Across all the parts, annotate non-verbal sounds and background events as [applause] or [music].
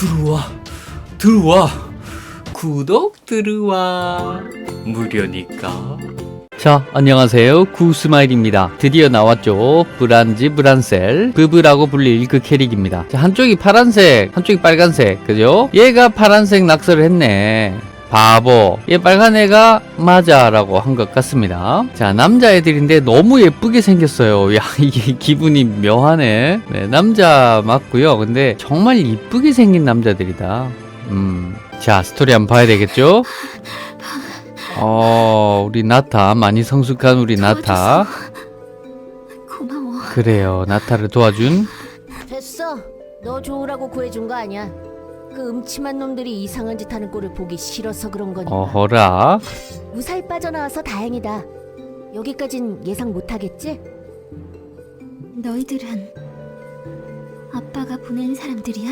들어와. 들어와. 구독 들어와. 무료니까. 자 안녕하세요. 구스마일입니다. 드디어 나왔죠. 브란지 브란셀. 브브라고 불릴 그 캐릭입니다. 자, 한쪽이 파란색 한쪽이 빨간색. 그죠? 얘가 파란색 낙서를 했네 바보. 얘 빨간 애가 맞아 라고 한 것 같습니다. 자 남자애들인데 너무 예쁘게 생겼어요. [laughs] 야 이게 기분이 묘하네. 네, 남자 맞고요. 근데 정말 이쁘게 생긴 남자들이다. 음자 스토리 한번 봐야 되겠죠? 어 우리 나타 많이 성숙한 우리 나타. 고마워. 그래요. 나타를 도와준? 됐어. 너 좋으라고 구해준 거 아니야. 그 음침한 놈들이 이상한 짓 하는 꼴을 보기 싫어서 그런 거니까. 어허라 무사히 빠져나와서 다행이다. 여기까진 예상 못하겠지? 너희들은 아빠가 보낸 사람들이야?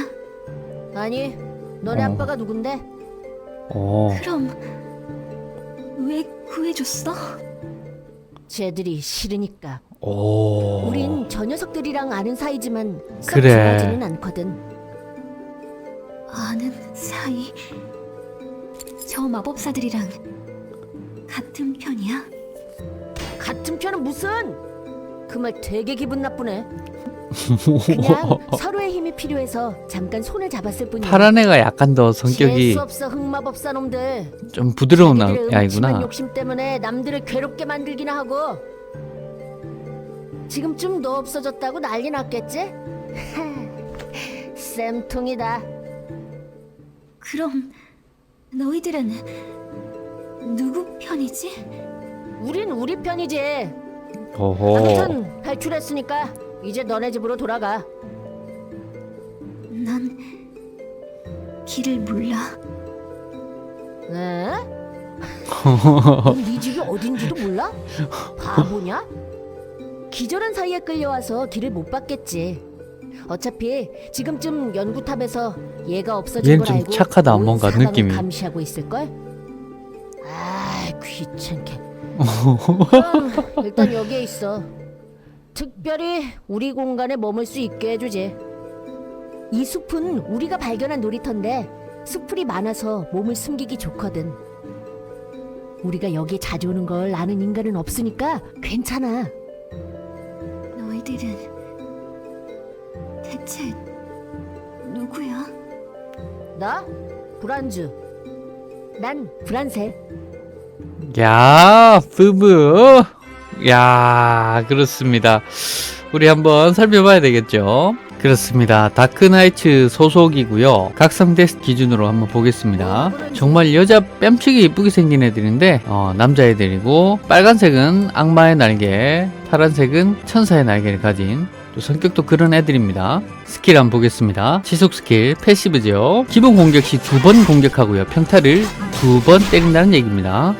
아니, 너네 어. 아빠가 누군데? 어 그럼 왜 구해줬어? 쟤들이 싫으니까. 오. 우린 저 녀석들이랑 아는 사이지만 썩 그래. 좋아하지는 않거든. 아는 사이 저 마법사들이랑 같은 편이야? 같은 편은 무슨? 그 말 되게 기분 나쁘네. [laughs] 그냥 서로의 힘이 필요해서 잠깐 손을 잡았을 뿐이야. 파란 애가 약간 더 성격이 재수 없어 흑마법사 놈들. 좀 부드러운 자기들의 음침한 아이구나. 욕심 때문에 남들을 괴롭게 만들기나 하고. 지금쯤 너 없어졌다고 난리 났겠지? [laughs] 쌤통이다. 그럼 너희들은 누구 편이지? 우린 우리 편이지. 오호. 아무튼 탈출했으니까 이제 너네 집으로 돌아가. 난 길을 몰라. 네? [laughs] 넌네 집이 어딘지도 몰라? 바보냐? 기절한 사이에 끌려와서 길을 못 봤겠지. 어차피 지금쯤 연구탑에서 얘가 없어진 얘는 걸 좀 알고 착하다, 온 뭔가 사방을 느낌이. 감시하고 있을 걸. 아, 귀찮게. 그럼 [laughs] 일단 여기에 있어. 특별히 우리 공간에 머물 수 있게 해주지. 이 숲은 우리가 발견한 놀이터인데 숲풀이 많아서 몸을 숨기기 좋거든. 우리가 여기에 자주 오는 걸 아는 인간은 없으니까 괜찮아. 너희들은 대체 누구야? 나 브란즈. 난 브란셀. 야, 부부. 야, 그렇습니다. 우리 한번 살펴봐야 되겠죠? 그렇습니다. 다크나이츠 소속이고요. 각성 테스트 기준으로 한번 보겠습니다. 정말 여자 뺨치게 이쁘게 생긴 애들인데 어, 남자 애들이고 빨간색은 악마의 날개, 파란색은 천사의 날개를 가진 또 성격도 그런 애들입니다. 스킬 한번 보겠습니다. 지속 스킬 패시브죠. 기본 공격 시 두 번 공격하고요. 평타를 두 번 때린다는 얘기입니다.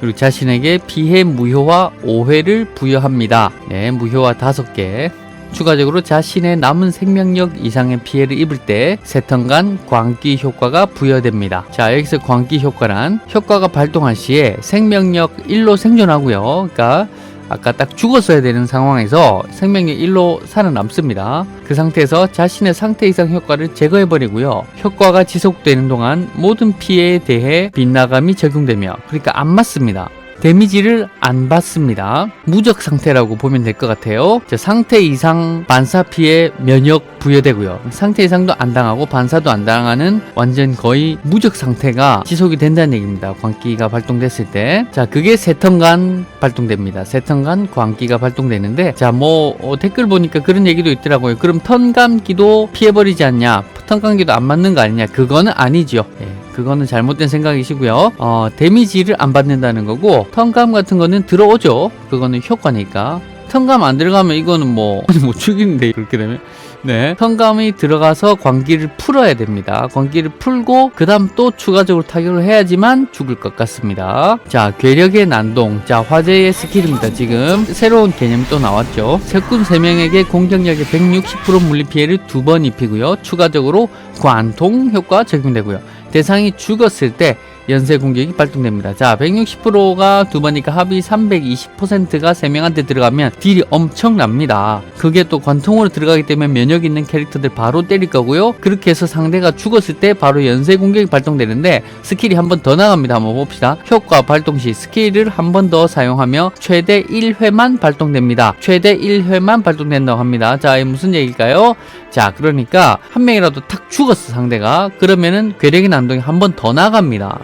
그리고 자신에게 피해 무효와 오해를 부여합니다. 네, 무효와 다섯 개. 추가적으로 자신의 남은 생명력 이상의 피해를 입을 때 세턴간 광기 효과가 부여됩니다. 자, 여기서 광기 효과란 효과가 발동할 시에 생명력 1로 생존하고요. 그러니까 아까 딱 죽었어야 되는 상황에서 생명력 1로 살아남습니다. 그 상태에서 자신의 상태 이상 효과를 제거해버리고요. 효과가 지속되는 동안 모든 피해에 대해 빗나감이 적용되며 그러니까 안 맞습니다. 데미지를 안 받습니다. 무적 상태라고 보면 될 것 같아요. 자, 상태 이상 반사 피해 면역 부여되고요. 상태 이상도 안 당하고 반사도 안 당하는 완전 거의 무적 상태가 지속이 된다는 얘기입니다. 광기가 발동됐을 때. 자, 그게 세 턴간 발동됩니다. 세 턴간 광기가 발동되는데, 자, 뭐, 어, 댓글 보니까 그런 얘기도 있더라고요. 그럼 턴 감기도 피해버리지 않냐? 턴 감기도 안 맞는 거 아니냐? 그거는 아니죠. 예. 그거는 잘못된 생각이시고요. 어, 데미지를 안 받는다는 거고 턴감 같은 거는 들어오죠. 그거는 효과니까. 턴감 안 들어가면 이거는 뭐, [laughs] 못 죽이는데 그렇게 되면. 네. 턴감이 들어가서 광기를 풀어야 됩니다. 광기를 풀고 그 다음 또 추가적으로 타격을 해야지만 죽을 것 같습니다. 자, 괴력의 난동. 자, 화제의 스킬입니다. 지금 새로운 개념이 또 나왔죠. 적군 3명에게 공격력의 160% 물리 피해를 두 번 입히고요. 추가적으로 관통 효과 적용되고요. 대상이 죽었을 때 연쇄 공격이 발동됩니다. 자, 160%가 두 번이니까 합이 320%가 세 명한테 들어가면 딜이 엄청납니다. 그게 또 관통으로 들어가기 때문에 면역 있는 캐릭터들 바로 때릴 거고요. 그렇게 해서 상대가 죽었을 때 바로 연쇄 공격이 발동되는데 스킬이 한 번 더 나갑니다. 한번 봅시다. 효과 발동 시 스킬을 한 번 더 사용하며 최대 1회만 발동됩니다. 최대 1회만 발동된다고 합니다. 자, 이 무슨 얘기일까요? 자, 그러니까 한 명이라도 탁 죽었어, 상대가. 그러면은 괴력의 난동이 한 번 더 나갑니다.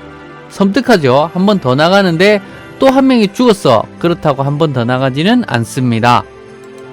섬뜩하죠? 한 번 더 나가는데 또 한 명이 죽었어. 그렇다고 한 번 더 나가지는 않습니다.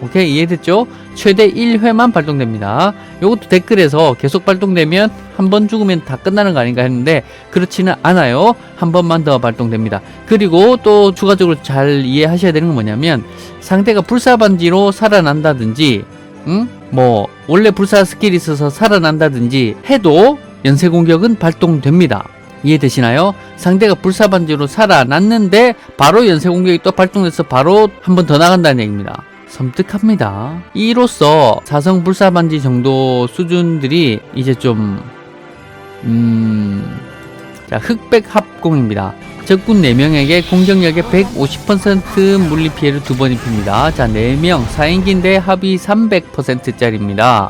오케이, 이해됐죠? 최대 1회만 발동됩니다. 요것도 댓글에서 계속 발동되면 한 번 죽으면 다 끝나는 거 아닌가 했는데 그렇지는 않아요. 한 번만 더 발동됩니다. 그리고 또 추가적으로 잘 이해하셔야 되는 건 뭐냐면 상대가 불사 반지로 살아난다든지 응? 뭐 원래 불사 스킬이 있어서 살아난다든지 해도 연쇄 공격은 발동됩니다. 이해되시나요? 상대가 불사 반지로 살아났는데 바로 연쇄 공격이 또 발동돼서 바로 한 번 더 나간다는 얘기입니다. 섬뜩합니다. 이로써 사성 불사 반지 정도 수준들이 이제 좀 음... 자, 흑백 합공입니다. 적군 4명에게 공격력의 150% 물리 피해를 두 번 입힙니다. 자, 4명, 4인기인데 합이 300%짜리입니다.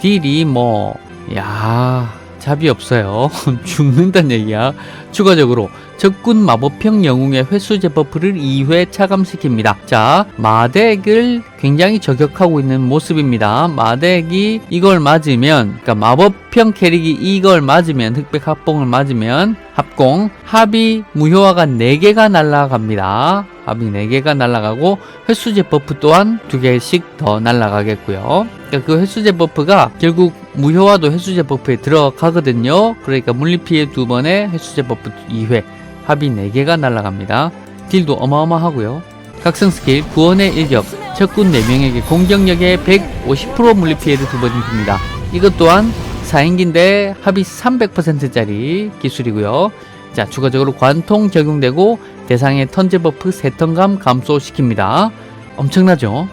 딜이 뭐, 야 잡이 없어요. [laughs] 죽는다는 얘기야. 추가적으로 적군 마법형 영웅의 횟수제 버프를 2회 차감시킵니다. 자, 마덱을 굉장히 저격하고 있는 모습입니다. 마덱이 이걸 맞으면, 그러니까 마법형 캐릭이 이걸 맞으면, 흑백 합봉을 맞으면, 합공, 합이 무효화가 4개가 날아갑니다. 합이 4개가 날아가고, 횟수제 버프 또한 2개씩 더 날아가겠고요. 그러니까 그 횟수제 버프가 결국 무효화도 횟수제 버프에 들어가거든요. 그러니까 물리피해 두 번에 횟수제 버프 2회, 합이 4개가 날아갑니다. 딜도 어마어마하고요. 각성 스킬 구원의 일격 적군 4명에게 공격력의 150% 물리 피해를 두번 입힙니다. 이것 또한 4인기인데 합이 300%짜리 기술이고요. 자 추가적으로 관통 적용되고 대상의 턴제 버프 3턴감 감소시킵니다. 엄청나죠?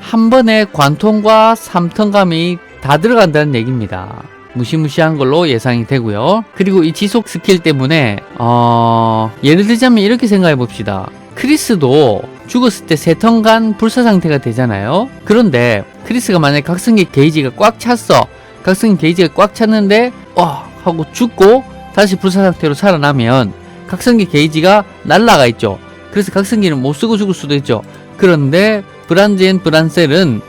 한 번에 관통과 3턴감이 다 들어간다는 얘기입니다. 무시무시한 걸로 예상이 되고요. 그리고 이 지속 스킬 때문에 어... 예를 들자면 이렇게 생각해 봅시다. 크리스도 죽었을 때 세 턴간 불사 상태가 되잖아요. 그런데 크리스가 만약에 각성기 게이지가 꽉 찼어. 각성기 게이지가 꽉 찼는데 어 하고 죽고 다시 불사 상태로 살아나면 각성기 게이지가 날라가 있죠. 그래서 각성기를 못 쓰고 죽을 수도 있죠. 그런데 브란젠 브란셀은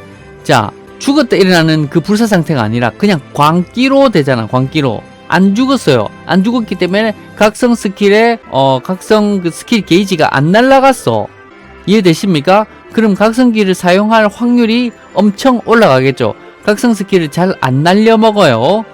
자 죽었다 일어나는 그 불사 상태가 아니라 그냥 광기로 되잖아 광기로. 안 죽었어요. 안 죽었기 때문에 각성 스킬에 어 각성 그 스킬 게이지가 안 날라갔어. 이해되십니까? 그럼 각성기를 사용할 확률이 엄청 올라가겠죠. 각성 스킬을 잘 안 날려 먹어요.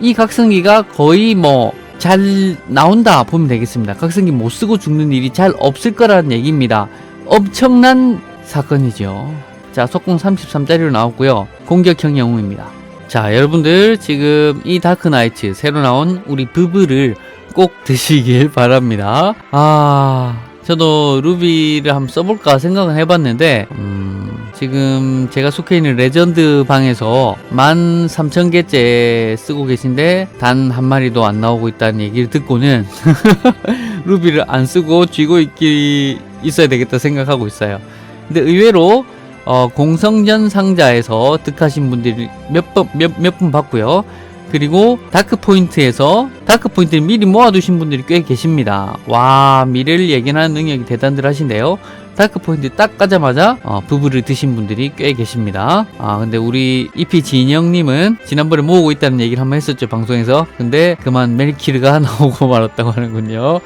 이 각성기가 거의 뭐 잘 나온다 보면 되겠습니다. 각성기 못 쓰고 죽는 일이 잘 없을 거라는 얘기입니다. 엄청난 사건이죠 자, 속공 33짜리로 나왔고요. 공격형 영웅입니다. 자, 여러분들 지금 이 다크나이츠 새로 나온 우리 부부를 꼭 드시길 [laughs] 바랍니다. 아, 저도 루비를 한번 써볼까 생각은 해봤는데, 음, 지금 제가 속해 있는 레전드 방에서 13,000개째 쓰고 계신데, 단 한 마리도 안 나오고 있다는 얘기를 듣고는, [laughs] 루비를 안 쓰고 쥐고 있기, 있어야 되겠다 생각하고 있어요. 근데 의외로 어, 공성전 상자에서 득하신 분들이 몇 번, 몇, 몇분 봤고요. 그리고 다크포인트에서 다크포인트를 미리 모아두신 분들이 꽤 계십니다. 와, 미래를 예견하는 능력이 대단들 하신데요. 다크포인트 딱 가자마자 어, 부부를 드신 분들이 꽤 계십니다. 아, 근데 우리 이피 진영님은 지난번에 모으고 있다는 얘기를 한번 했었죠, 방송에서. 근데 그만 멜키르가 [laughs] 나오고 말았다고 하는군요.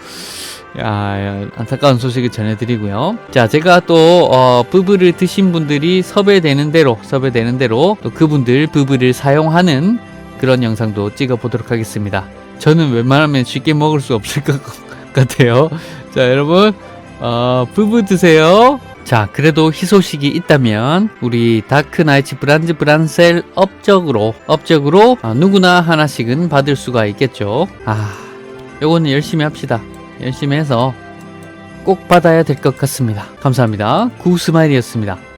야, 야, 안타까운 소식을 전해드리고요. 자, 제가 또 어, 부부를 드신 분들이 섭외되는 대로 섭외되는 대로 또 그분들 부부를 사용하는 그런 영상도 찍어 보도록 하겠습니다. 저는 웬만하면 쉽게 먹을 수 없을 것 [laughs] 같아요. 자, 여러분 어, 부부 드세요. 자, 그래도 희소식이 있다면 우리 다크나이츠 브란즈 브란셀 업적으로 업적으로 어, 누구나 하나씩은 받을 수가 있겠죠. 아, 요거는 열심히 합시다. 열심히 해서 꼭 받아야 될 것 같습니다. 감사합니다. 구스마일이었습니다.